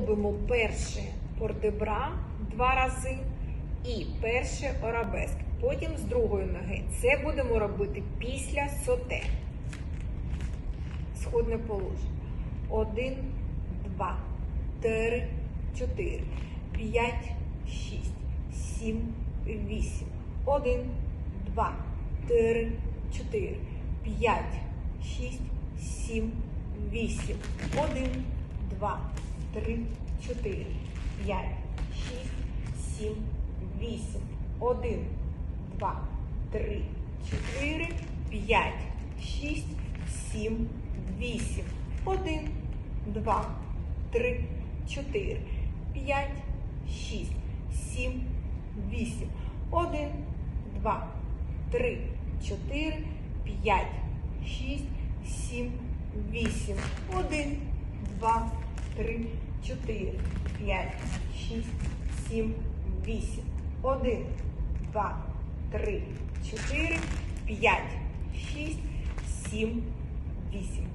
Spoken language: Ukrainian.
робимо перше фортебра два рази і перше арабеск. Потім з другої ноги. Це будемо робити після соте. Сходне положення. Один, два, три, чотири, п'ять, шість, сім, вісім. Один, два, три, чотири, п'ять, шість, сім, вісім. Один, два, три, чотири, п'ять, шість, сім, вісім. Один, два, три, чотири, п'ять, шість, сім, вісім. Один, два, три, чотири, п'ять, шість, сім, вісім. Один, два, три, чотири, п'ять, шість, сім, вісім. Один, два, три, чотири, п'ять, шість, сім, вісім. Один, два, три, чотири, п'ять, шість, сім, вісім.